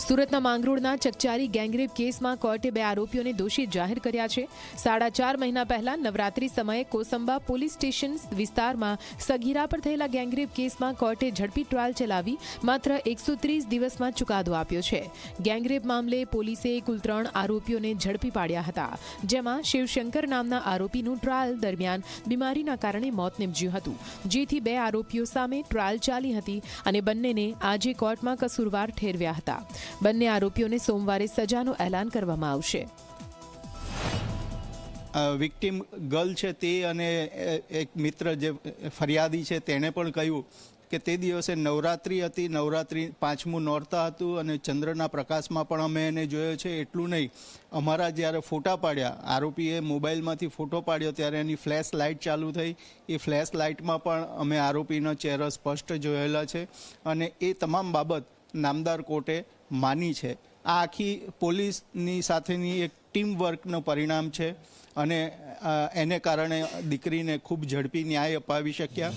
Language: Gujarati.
સુરતના માંગરોળના ચકચારી ગેંગરેપ કેસમાં કોર્ટે બે આરોપીઓને દોષી જાહેર કર્યા છે. સાડા ચાર મહિના પહેલા નવરાત્રી સમયે કોસંબા પોલીસ સ્ટેશન વિસ્તારમાં સગીરા પર થયેલા ગેંગરેપ કેસમાં કોર્ટે ઝડપી ટ્રાયલ ચલાવી, માત્ર એકસો ત્રીસ દિવસમાં ચુકાદો આપ્યો છે. ગેંગરેપ મામલે પોલીસે કુલ ત્રણ આરોપીઓને ઝડપી પાડ્યા હતા, જેમાં શિવશંકર નામના આરોપીનું ટ્રાયલ દરમિયાન બીમારીના કારણે મોત નીપજ્યું હતું. જેથી બે આરોપીઓ સામે ટ્રાયલ ચાલી હતી અને બંનેને આજે કોર્ટમાં કસૂરવાર ઠેરવ્યા હતા. બંને આરોપીઓને સોમવારે સજાનું એલાન કરવામાં આવશે. વિક્ટિમ ગર્લ છે તે અને એક મિત્ર જે ફરિયાદી છે તેણે પણ કહ્યું કે તે દિવસે નવરાત્રિ હતી. નવરાત્રિ પાંચમું નોરતા હતું અને ચંદ્રના પ્રકાશમાં પણ અમે એને જોયો છે. એટલું નહીં, અમારા જ્યારે ફોટા પાડ્યા, આરોપીએ મોબાઈલમાંથી ફોટો પાડ્યો ત્યારે એની ફ્લેશ લાઇટ ચાલુ થઈ. એ ફ્લેશ લાઇટમાં પણ અમે આરોપીનો ચહેરો સ્પષ્ટ જોયેલા છે અને એ તમામ બાબત નામદાર કોર્ટે માની છે. આ આખી પોલીસની સાથેની એક ટીમ વર્કનું પરિણામ છે અને એને કારણે દીકરીને ખૂબ ઝડપી ન્યાય અપાવી શક્યા.